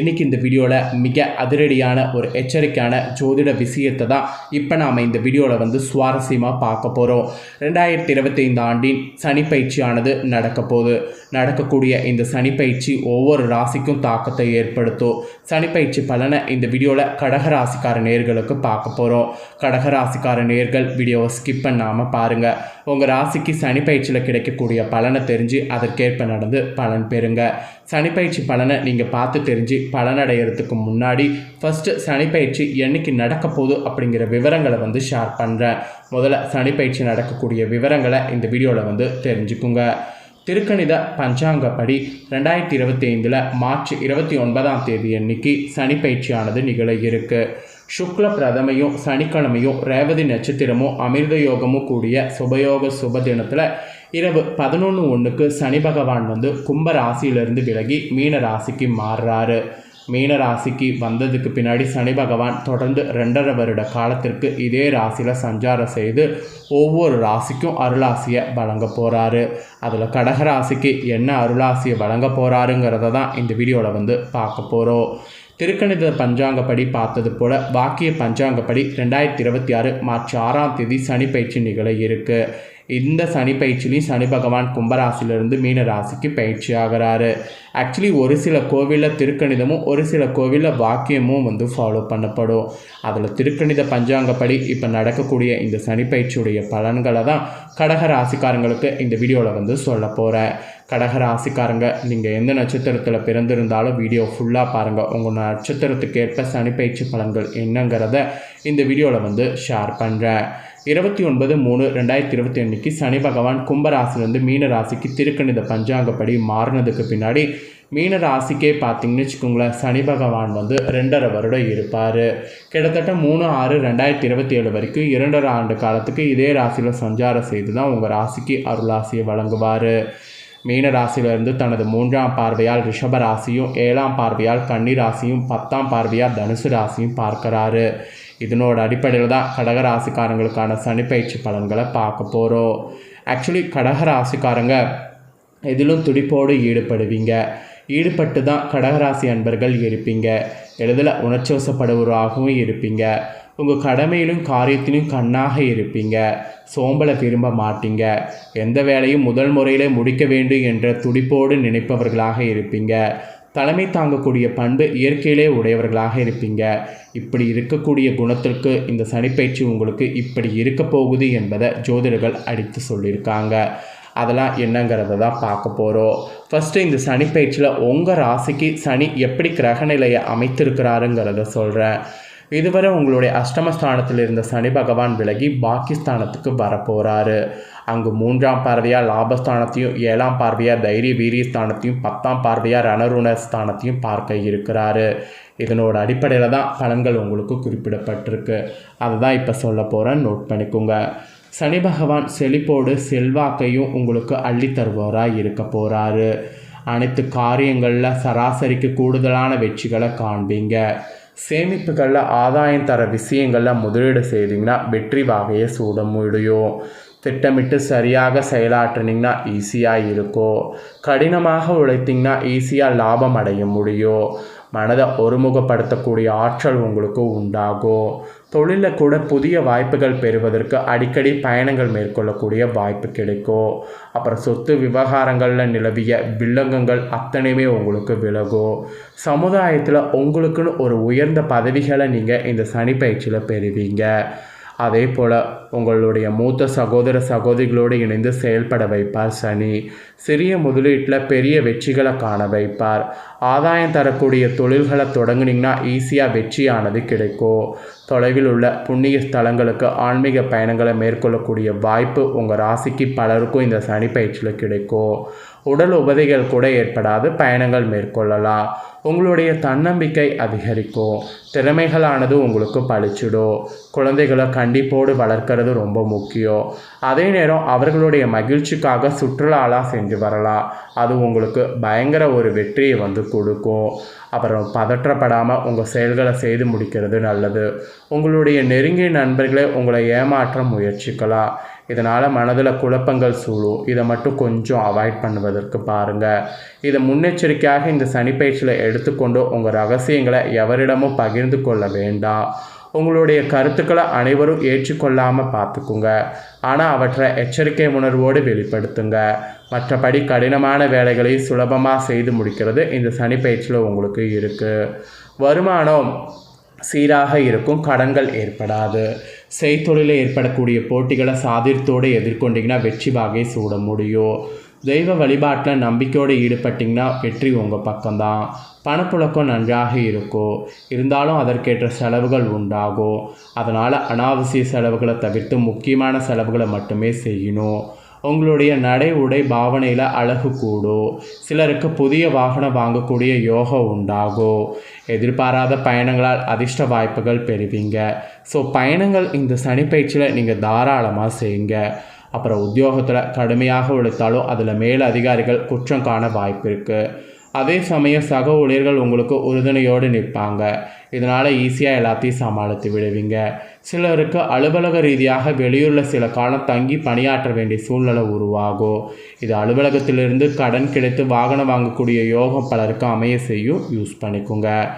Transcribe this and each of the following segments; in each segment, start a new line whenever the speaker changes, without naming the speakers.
இன்றைக்கி இந்த வீடியோவில் மிக அதிரடியான ஒரு எச்சரிக்கையான ஜோதிட விஷயத்தை தான் இப்போ நாம் இந்த வீடியோவில் வந்து சுவாரஸ்யமாக பார்க்க போகிறோம் ரெண்டாயிரத்தி இருபத்தைந்து ஆண்டின் சனிப்பயிற்சியானது நடக்க போகுது. நடக்கக்கூடிய இந்த சனிப்பயிற்சி ஒவ்வொரு ராசிக்கும் தாக்கத்தை ஏற்படுத்தும். சனிப்பயிற்சி பலனை இந்த வீடியோவில் கடகராசிக்கார நேர்களுக்கு பார்க்க போகிறோம் கடக ராசிக்கார நேர்கள் வீடியோவை ஸ்கிப் பண்ணாமல் பாருங்கள் உங்கள் ராசிக்கு சனிப்பயிற்சியில் கிடைக்கக்கூடிய பலனை தெரிஞ்சு அதற்கேற்ப நடந்து பலன் பெறுங்க. சனிப்பயிற்சி பலனை நீங்கள் பார்த்து தெரிஞ்சு பலனடைகிறதுக்கு முன்னாடி ஃபஸ்ட்டு சனி பயிற்சி என்னைக்கு நடக்க போகுது அப்படிங்கிற விவரங்களை வந்து ஷேர் பண்ணுறேன் முதல்ல சனி பயிற்சி நடக்கக்கூடிய விவரங்களை இந்த வீடியோவில் வந்து தெரிஞ்சுக்குங்க. திருக்கணித பஞ்சாங்கப்படி ரெண்டாயிரத்தி இருபத்தி ஐந்தில் மார்ச் இருபத்தி ஒன்பதாம் தேதி அன்னைக்கு சனி பயிற்சியானது நிகழ இருக்குது சுக்ல பிரதமையும் சனிக்கிழமையும் ரேவதி நட்சத்திரமும் அமிர்த யோகமும் கூடிய சுபயோக சுப தினத்தில் இரவு பதினொன்று ஒன்றுக்கு சனி பகவான் வந்து கும்ப ராசியிலிருந்து விலகி மீன ராசிக்கு மாறுறாரு. மீன ராசிக்கு வந்ததுக்கு பின்னாடி சனி பகவான் தொடர்ந்து ரெண்டரை வருட காலத்திற்கு இதே ராசியில் சஞ்சாரம் செய்து ஒவ்வொரு ராசிக்கும் அருளாசியை வழங்க போகிறாரு அதில் கடக ராசிக்கு என்ன அருளாசியை வழங்க போகிறாருங்கிறத தான் இந்த வீடியோவில் வந்து பார்க்க போகிறோம் திருக்கணித பஞ்சாங்கப்படி பார்த்தது போல வாக்கிய பஞ்சாங்கப்படி ரெண்டாயிரத்தி இருபத்தி ஆறு மார்ச் ஆறாம் தேதி சனி பயிற்சி நிகழ இருக்குது இந்த சனி பயிற்சிலையும் சனி பகவான் கும்பராசிலிருந்து மீன ராசிக்கு பயிற்சி ஆகிறாரு. ஆக்சுவலி ஒரு சில கோவிலில் திருக்கணிதமும் ஒரு சில கோவிலில் வாக்கியமும் வந்து ஃபாலோ பண்ணப்படும். அதில் திருக்கணித பஞ்சாங்கப்படி இப்போ நடக்கக்கூடிய இந்த சனி பயிற்சியுடைய பலன்களை தான் கடக ராசிக்காரங்களுக்கு இந்த வீடியோவில் வந்து சொல்ல போகிறேன் கடக ராசிக்காரங்க நீங்கள் எந்த நட்சத்திரத்தில் பிறந்திருந்தாலும் வீடியோ ஃபுல்லாக பாருங்கள் உங்கள் நட்சத்திரத்துக்கு ஏற்ப சனி பயிற்சி பலன்கள் என்னங்கிறத இந்த வீடியோவில் வந்து ஷேர் பண்ணுறேன் இருபத்தி ஒன்பது மூணு ரெண்டாயிரத்தி இருபத்தி அன்னைக்கு சனி பகவான் கும்பராசிலேருந்து மீன ராசிக்கு திருக்கணித பஞ்சாங்கப்படி மாறினதுக்கு பின்னாடி மீன ராசிக்கே பார்த்தீங்கன்னு வச்சுக்கோங்களேன் சனி பகவான் வந்து ரெண்டரை வருடம் இருப்பார். கிட்டத்தட்ட மூணு ஆறு ரெண்டாயிரத்தி இருபத்தி ஏழு வரைக்கும் இரண்டரை ஆண்டு காலத்துக்கு இதே ராசியில் சஞ்சாரம் செய்து தான் உங்கள் ராசிக்கு அருளாசியை வழங்குவார். மீன ராசியிலிருந்து தனது மூன்றாம் பார்வையால் ரிஷப ராசியும் ஏழாம் பார்வையால் கன்னி ராசியும் பத்தாம் பார்வையால் தனுசு ராசியும் பார்க்கறாரு. இதனோட அடிப்படையில் தான் கடகராசிக்காரங்களுக்கான சனிப்பயிற்சி சனி பயிற்சி பலன்களை பார்க்க போகிறோம் ஆக்சுவலி கடகராசிக்காரங்க எதிலும் துடிப்போடு ஈடுபடுவீங்க. ஈடுபட்டு தான் கடகராசி அன்பர்கள் இருப்பீங்க. எளிதில் உணர்ச்சிவசப்படுவராகவும் இருப்பீங்க. உங்கள் கடமையிலும் காரியத்திலும் கண்ணாக இருப்பீங்க. சோம்பலை விரும்ப மாட்டீங்க. எந்த வேலையும் முதல் முறையிலே முடிக்க வேண்டும் என்ற துடிப்போடு நினைப்பவர்களாக இருப்பீங்க. தலைமை தாங்கக்கூடிய பண்பு இயற்கையிலே உடையவர்களாக இருப்பீங்க. இப்படி இருக்கக்கூடிய குணத்திற்கு இந்த சனிப்பயிற்சி உங்களுக்கு இப்படி இருக்க போகுது என்பதை ஜோதிடர்கள் அடித்து சொல்லியிருக்காங்க. அதெல்லாம் என்னங்கிறத தான் பார்க்க போகிறோம் ஃபஸ்ட்டு இந்த சனிப்பயிற்சியில் உங்கள் ராசிக்கு சனி எப்படி கிரகநிலையை அமைத்திருக்கிறாருங்கிறத சொல்கிறேன் இதுவரை உங்களுடைய அஷ்டமஸ்தானத்தில் இருந்த சனி பகவான் விலகி பாக்கிஸ்தானத்துக்கு வரப்போகிறாரு அங்கு மூன்றாம் பார்வையாக லாபஸ்தானத்தையும் ஏழாம் பார்வையாக தைரிய வீரியஸ்தானத்தையும் பத்தாம் பார்வையாக ரணருண ஸ்தானத்தையும் பார்க்க இருக்கிறாரு. இதனோட அடிப்படையில் தான் பலன்கள் உங்களுக்கு குறிப்பிடப்பட்டிருக்கு. அதை தான் இப்போ சொல்ல போகிறேன் நோட் பண்ணிக்கோங்க. சனி பகவான் செழிப்போடு செல்வாக்கையும் உங்களுக்கு அள்ளித் தருபவராக இருக்க போகிறாரு அனைத்து காரியங்களில் சராசரிக்கு கூடுதலான வெற்றிகளை காண்பீங்க. சேமிப்புகளில் ஆதாயம் தர விஷயங்களில் முதலீடு செய்தீங்கன்னா வெற்றி வாகையை சூட முடியும் திட்டமிட்டு சரியாக செயலாற்றினீங்கன்னா ஈஸியாக இருக்கும் கடினமாக உழைத்தீங்கன்னா ஈஸியாக லாபம் அடைய முடியும் மனதை ஒருமுகப்படுத்தக்கூடிய ஆற்றல் உங்களுக்கு உண்டாகும் தொழிலில் கூட புதிய வாய்ப்புகள் பெறுவதற்கு அடிக்கடி பயணங்கள் மேற்கொள்ளக்கூடிய வாய்ப்பு கிடைக்கும் அப்புறம் சொத்து விவகாரங்களில் நிலவிய வில்லங்கங்கள் அத்தனையுமே உங்களுக்கு விலகும் சமுதாயத்தில் உங்களுக்குன்னு ஒரு உயர்ந்த பதவிகளை நீங்கள் இந்த சனி பயிற்சியில் பெறுவீங்க. அதே போல் உங்களுடைய மூத்த சகோதர சகோதரிகளோடு இணைந்து செயல்பட வைப்பார் சனி. சிறிய முதலீட்டில் பெரிய வெற்றிகளை காண வைப்பார். ஆதாயம் தரக்கூடிய தொழில்களை தொடங்குனீங்கன்னா ஈஸியாக வெற்றியானது கிடைக்கும். தொலைவில் உள்ள புண்ணிய ஸ்தலங்களுக்கு ஆன்மீக பயணங்களை மேற்கொள்ளக்கூடிய வாய்ப்பு உங்கள் ராசிக்கு பலருக்கும் இந்த சனி பயிற்சியில் கிடைக்கும். உடல் உபதைகள் கூட ஏற்படாது பயணங்கள் மேற்கொள்ளலாம். உங்களுடைய தன்னம்பிக்கை அதிகரிக்கும். திறமைகளானது உங்களுக்கு பழிச்சிடும். குழந்தைகளை கண்டிப்போடு வளர்க்கறது ரொம்ப முக்கியம். அதே நேரம் அவர்களுடைய மகிழ்ச்சிக்காக சுற்றுலாலாம் செஞ்சு வரலாம். அது உங்களுக்கு பயங்கர ஒரு வெற்றியை வந்து கொடுக்கும். அப்புறம் பதற்றப்படாமல் உங்கள் செயல்களை செய்து முடிக்கிறது நல்லது. உங்களுடைய நெருங்கிய நண்பர்களே உங்களை ஏமாற்ற முயற்சிக்கலாம். இதனால் மனதில் குழப்பங்கள் சூழும் இதை மட்டும் கொஞ்சம் அவாய்ட் பண்ணுவதற்கு பாருங்கள் இதை முன்னெச்சரிக்கையாக இந்த சனிப்பயிற்சியில் எடுத்துக்கொண்டு உங்கள் ரகசியங்களை எவரிடமும் பகிர்ந்து கொள்ள வேண்டாம். உங்களுடைய கருத்துக்களை அனைவரும் ஏற்றுக்கொள்ளாமல் பார்த்துக்குங்க. ஆனால் அவற்றை எச்சரிக்கை உணர்வோடு வெளிப்படுத்துங்க. மற்றபடி கடினமான வேலைகளை சுலபமாக செய்து முடிக்கிறது இந்த சனிப்பயிற்சியில் உங்களுக்கு இருக்குது வருமானம் சீராக இருக்கும் கடன்கள் ஏற்படாது. செய்தொழிலில் ஏற்படக்கூடிய போட்டிகளை சாதிர்த்தோடு எதிர்கொண்டிங்கன்னா வெற்றி வாகை சூட முடியும். தெய்வ வழிபாட்டில் நம்பிக்கையோடு ஈடுபட்டிங்கன்னா வெற்றி உங்கள் பக்கம்தான். பணப்புழக்கம் நன்றாக இருக்கும். இருந்தாலும் அதற்கேற்ற செலவுகள் உண்டாகும். அதனால் அனாவசிய செலவுகளை தவிர்த்து முக்கியமான செலவுகளை மட்டுமே செய்யணும். உங்களுடைய நடை உடை பாவனையில் அழகு கூடும் சிலருக்கு புதிய வாகனம் வாங்கக்கூடிய யோகம் உண்டாகும் எதிர்பாராத பயணங்களால் அதிர்ஷ்ட வாய்ப்புகள் பெறுவீங்க. ஸோ பயணங்கள் இந்த சனிப்பயிற்சியில் நீங்கள் தாராளமாக செய்யுங்க. அப்புறம் உத்தியோகத்தில் கடுமையாக உழைத்தாலும் அதில் மேல் அதிகாரிகள் குற்றம் காண வாய்ப்பு இருக்குது அதே சமயம் சக ஊழியர்கள் உங்களுக்கு உறுதுணையோடு நிற்பாங்க. இதனால் ஈஸியாக எல்லாத்தையும் சமாளித்து விடுவீங்க. சிலருக்கு அலுவலக ரீதியாக வெளியூரில் சில காலம் தங்கி பணியாற்ற வேண்டிய சூழ்நிலை உருவாகும். இது அலுவலகத்திலிருந்து கடன் கிடைத்து வாகனம் வாங்கக்கூடிய யோகம் பலருக்கு அமைய செய்யும். யூஸ் பண்ணிக்கோங்க.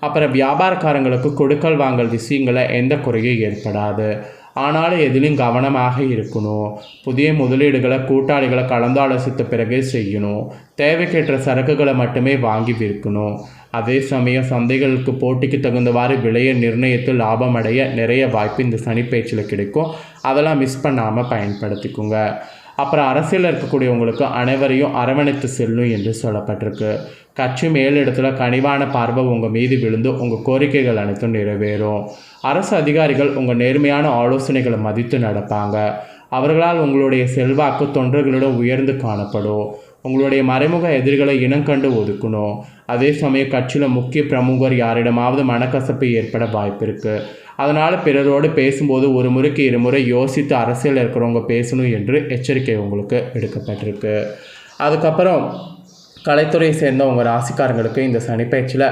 அப்புறம் வியாபாரக்காரங்களுக்கு கொடுக்கல் வாங்கல் விஷயங்களில் எந்த குறையும் ஏற்படாது. ஆனாலும் எதிலும் கவனமாக இருக்கணும். புதிய முதலீடுகளை கூட்டாளிகளை கலந்தாலோசித்த பிறகே செய்யணும். தேவைக்கேற்ற சரக்குகளை மட்டுமே வாங்கி விற்கணும். அதே சமயம் சந்தைகளுக்கு போட்டிக்கு தகுந்தவாறு விலையை நிர்ணயித்து லாபம் அடைய நிறைய வாய்ப்பு இந்த சனிப்பயிற்சியில் கிடைக்கும். அதெல்லாம் மிஸ் பண்ணாமல் பயன்படுத்திக்கோங்க. அப்புறம் அரசியலில் இருக்கக்கூடியவங்களுக்கு அனைவரையும் அரவணைத்து செல்லும் என்று சொல்லப்பட்டிருக்கு. கட்சி மேலிடத்தில் கனிவான பார்வை உங்கள் மீது விழுந்து உங்கள் கோரிக்கைகள் அனைத்தும் நிறைவேறும். அரசு அதிகாரிகள் உங்கள் நேர்மையான ஆலோசனைகளை மதித்து நடப்பாங்க. அவர்களால் உங்களுடைய செல்வாக்கு தொண்டர்களிடம் உயர்ந்து காணப்படும். உங்களுடைய மறைமுக எதிரிகளை இனங்கண்டு ஒதுக்கணும். அதே சமயம் கட்சியில் முக்கிய பிரமுகர் யாரிடமாவது மனக்கசப்பு ஏற்பட வாய்ப்பு இருக்குது அதனால் பிறரோடு பேசும்போது ஒரு முறைக்கு இருமுறை யோசித்து அரசியல் இருக்கிறவங்க பேசணும் என்று எச்சரிக்கை உங்களுக்கு எடுக்கப்பட்டிருக்கு. அதுக்கப்புறம் கலைத்துறையை சேர்ந்த உங்கள் ராசிக்காரங்களுக்கு இந்த சனிப்பயிற்சியில்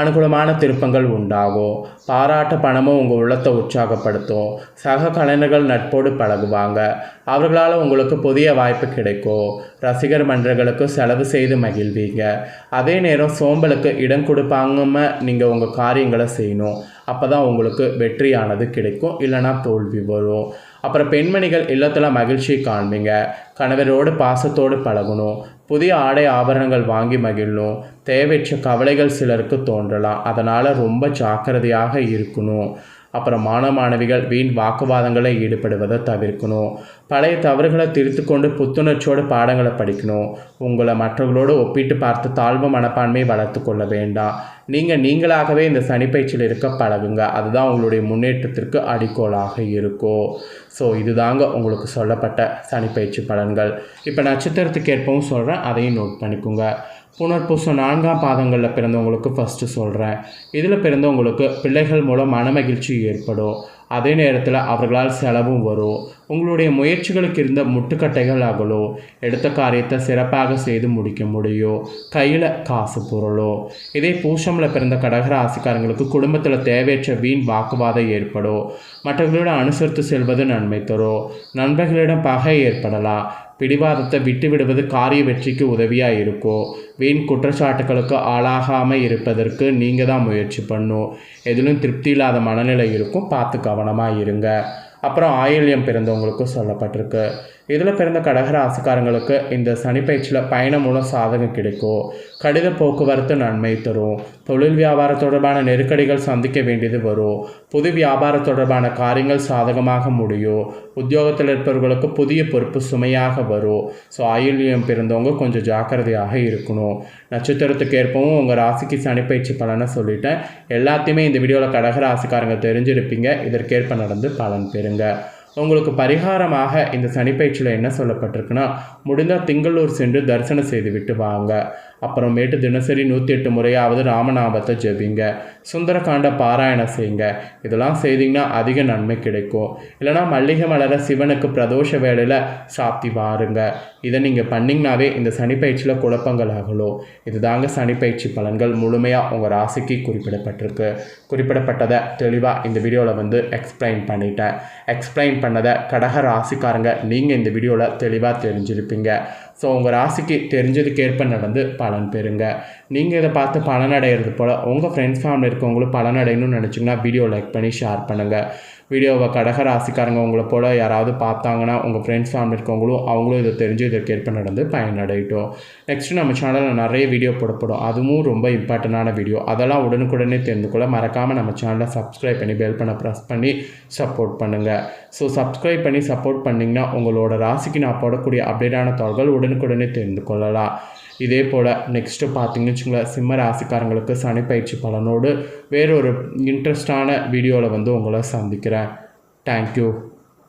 அனுகூலமான திருப்பங்கள் உண்டாகும். பாராட்ட பணமும் உங்கள் உள்ளத்தை உற்சாகப்படுத்தும். சக கலைஞர்கள் நட்போடு பழகுவாங்க. அவர்களால் உங்களுக்கு புதிய வாய்ப்பு கிடைக்கும். ரசிகர் மன்றங்களுக்கு செலவு செய்து மகிழ்வீங்க. அதே நேரம் சோம்பலுக்கு இடம் கொடுப்பாங்கம நீங்கள் உங்கள் காரியங்களை செய்யணும். அப்போ தான் உங்களுக்கு வெற்றியானது கிடைக்கும். இல்லைனா தோல்வி வரும். அப்புறம் பெண்மணிகள் இல்லத்தில் மகிழ்ச்சியை காண்பீங்க. கணவரோடு பாசத்தோடு பழகணும். புதிய ஆடை ஆபரணங்கள் வாங்கி மகிழணும். தேவையற்ற கவலைகள் சிலருக்கு தோன்றலாம். அதனால் ரொம்ப ஜாக்கிரதையாக இருக்கணும். அப்புறம் மாணவ மாணவிகள் வீண் வாக்குவாதங்களை ஈடுபடுவதை தவிர்க்கணும். பழைய தவறுகளை திருத்து கொண்டு புத்துணர்ச்சியோடு பாடங்களை படிக்கணும். உங்களை மற்றவர்களோடு ஒப்பிட்டு பார்த்து தாழ்வு மனப்பான்மையை வளர்த்து கொள்ள வேண்டாம். நீங்கள் நீங்களாகவே இந்த சனிப்பயிற்சியில் இருக்க பழகுங்க. அதுதான் உங்களுடைய முன்னேற்றத்திற்கு அடிக்கோலாக இருக்கும். ஸோ இதுதாங்க உங்களுக்கு சொல்லப்பட்ட சனிப்பயிற்சி பலன்கள். இப்போ நட்சத்திரத்துக்கு ஏற்பவும் சொல்கிறேன் அதையும் நோட் பண்ணிக்கோங்க. புனர்பூசம் நான்காம் பாதங்களில் பிறந்தவங்களுக்கு ஃபஸ்ட்டு சொல்கிறேன் இதில் பிறந்தவங்களுக்கு பிள்ளைகள் மூலம் மனமகிழ்ச்சி ஏற்படும். அதே நேரத்தில் அவர்களால் செலவும் வரும். உங்களுடைய முயற்சிகளுக்கு இருந்த முட்டுக்கட்டைகள் அகலோ எடுத்த காரியத்தை சிறப்பாக செய்து முடிக்க முடியும். கையில் காசு பொருளோ இதே பூஷமில் பிறந்த கடகராசிக்காரங்களுக்கு குடும்பத்தில் தேவையற்ற வீண் வாக்குவாதம் ஏற்படும். மற்றவர்களிடம் அனுசரித்து செல்வது நன்மை தரும். நண்பர்களிடம் பகை ஏற்படலாம். பிடிவாதத்தை விட்டு விடுவது காரிய வெற்றிக்கு உதவியாக இருக்கும் வீண் குற்றச்சாட்டுகளுக்கு ஆளாகாமல் இருப்பதற்கு நீங்கள் தான் முயற்சி பண்ணும் எதிலும் திருப்தி இல்லாத மனநிலை இருக்கும். பார்த்து கவனமாக இருங்க அப்புறம் ஆயில்யம் பிறந்தவங்களுக்கும் சொல்லப்பட்டிருக்கு. இதில் பிறந்த கடகராசிக்காரங்களுக்கு இந்த சனிப்பயிற்சியில் பயணம் மூலம் சாதகம் கிடைக்கும். கடித போக்குவரத்து நன்மை தரும். தொழில் வியாபாரம் தொடர்பான நெருக்கடிகள் சந்திக்க வேண்டியது வரும். புது வியாபாரம் தொடர்பான காரியங்கள் சாதகமாக முடியும். உத்தியோகத்தில் இருப்பவர்களுக்கு புதிய பொறுப்பு சுமையாக வரும். ஸோ ஆயுள்யம் பிறந்தவங்க கொஞ்சம் ஜாக்கிரதையாக இருக்கணும். நட்சத்திரத்துக்கு ஏற்பவும் உங்கள் ராசிக்கு சனிப்பயிற்சி பலனை சொல்லிட்டேன். எல்லாத்தையுமே இந்த வீடியோவில் கடகராசிக்காரங்க தெரிஞ்சிருப்பீங்க. இதற்கேற்ப நடந்து பலன் பெறுங்க. உங்களுக்கு பரிகாரமாக இந்த சனிப்பயிற்சியில் என்ன சொல்லப்பட்டிருக்குன்னா முடிந்தால் திங்களூர் சென்று தரிசனம் செய்துவிட்டு வாங்க. அப்புறமேட்டு தினசரி நூற்றி எட்டு முறையாவது ராமநாமத்தை ஜெபிங்க. சுந்தரகாண்ட பாராயணம் செய்யுங்க. இதெல்லாம் செய்தீங்கன்னா அதிக நன்மை கிடைக்கும். இல்லைனா மல்லிகை மலர சிவனுக்கு பிரதோஷ வேலையில் சாத்தி வாருங்க. இதை நீங்கள் பண்ணிங்கனாவே இந்த சனிப்பயிற்சியில் குழப்பங்கள் அகலும். இதுதாங்க சனிப்பயிற்சி பலன்கள் முழுமையாக உங்கள் ராசிக்கு குறிப்பிடப்பட்டிருக்கு. குறிப்பிடப்பட்டதை தெளிவாக இந்த வீடியோவில் வந்து எக்ஸ்பிளைன் பண்ணிட்டேன். எக்ஸ்பிளைன் பண்ணதை கடக ராசிக்காரங்க நீங்கள் இந்த வீடியோவில் தெளிவாக தெரிஞ்சிருப்பீங்க. ஸோ உங்கள் ராசிக்கு தெரிஞ்சதுக்கேற்ப நடந்து பலன் பெறுங்க. நீங்கள் இதை பார்த்து பலன் அடைகிறது போல் உங்கள் ஃப்ரெண்ட்ஸ் ஃபேமிலி இருக்கவங்களும் பலன் அடையணும்னு நினச்சிங்கன்னா வீடியோ லைக் பண்ணி ஷேர் பண்ணுங்கள் வீடியோவை கடக ராசிக்காரங்க உங்களை போல் யாராவது பார்த்தாங்கன்னா உங்கள் ஃப்ரெண்ட்ஸ் ஃபேமிலி இருக்கவங்களும் அவங்களும் இதை தெரிஞ்சு இதற்கேற்ப நடந்து பயனடையட்டும். நெக்ஸ்ட்டு நம்ம சேனலில் நிறைய வீடியோ போடப்படும். அதுவும் ரொம்ப இம்பார்ட்டண்டான வீடியோ அதெல்லாம் உடனுக்குடனே தெரிந்து கொள்ள மறக்காமல் நம்ம சேனலை சப்ஸ்கிரைப் பண்ணி பெல் பண்ண ப்ரெஸ் பண்ணி சப்போர்ட் பண்ணுங்கள் ஸோ சப்ஸ்கிரைப் பண்ணி சப்போர்ட் பண்ணிங்கன்னா உங்களோட ராசிக்கு நான் போடக்கூடிய அப்டேட்டான தகவல்கள் உடனுக்குடனே தெரிந்து கொள்ளலாம். இதே போல் நெக்ஸ்ட்டு பார்த்தீங்கன்னு வச்சுங்களேன் சிம்ம ராசிக்காரங்களுக்கு சனி பயிற்சி பலனோடு வேறொரு இன்ட்ரெஸ்டான வீடியோவில் வந்து உங்களை சந்திக்கிறேன். தேங்க்யூ